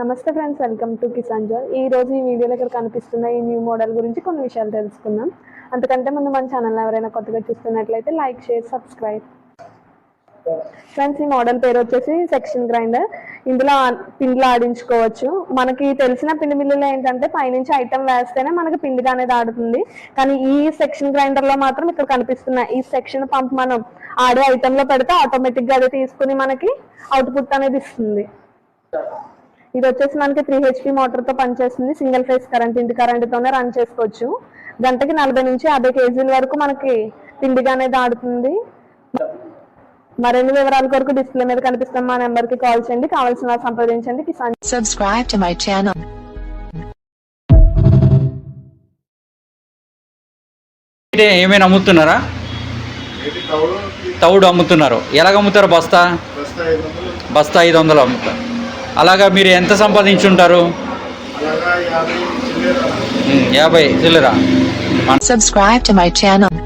నమస్తే friends welcome to Kisan joy. ఈ రోజు ఈ వీడియోలో ఇక్కడ కనిపిస్తున్న ఈ న్యూ మోడల్ గురించి కొన్ని విషయాలు తెలుసుకుందాం. అంతకంటే ముందు మన ఛానల్ ఎవరైనా కొత్తగా చూస్తున్నట్లయితే లైక్ షేర్ సబ్స్క్రైబ్. ఫ్రెండ్స్ ఈ మోడల్ పేరు వచ్చేసి సెక్షన్ గ్రైండర్. ఇందులో పిండిలు పిండిలో ఆడించుకోవచ్చు. మనకి తెలిసిన పిండి మిల్లులో ఏంటంటే పైనుంచి ఐటమ్ వేస్తేనే మనకి పిండిగా అనేది ఆడుతుంది. కానీ ఈ సెక్షన్ గ్రైండర్లో మాత్రం ఇక్కడ కనిపిస్తున్న ఈ సెక్షన్ పంప్ మనం ఆడే ఐటెంలో పెడితే ఆటోమేటిక్గా అది తీసుకుని మనకి అవుట్పుట్ అనేది ఇస్తుంది. ఇది వచ్చేసి మనకి త్రీ హెచ్పి మోటార్తో పనిచేస్తుంది. సింగిల్ ఫేస్ కరెంట్ ఇంటి కరెంట్ తోనే రన్ చేసుకోవచ్చు. గంటకి నలభై నుంచి యాభై కేజీల వరకు మనకి పిండిగా అనేది ఆడుతుంది మరిన్ని వివరాల కొరకు డిస్ప్లే మీద కనిపిస్తున్న మా నెంబర్కి కాల్ చేయండి. కావాల్సిన వారు సంప్రదించండి. Kisan to my channel. అంటే ఏమైనా అమ్ముతున్నారా? తౌడు అమ్ముతున్నారు. ఎలాగ అమ్ముతారు బస్తా? బస్తా ఐదు వందలు బస్తా ఐదు వందలు అమ్ముతారు. అలాగా మీరు ఎంత సంపాదించుంటారు? యాభై చిల్లర. Subscribe to my channel.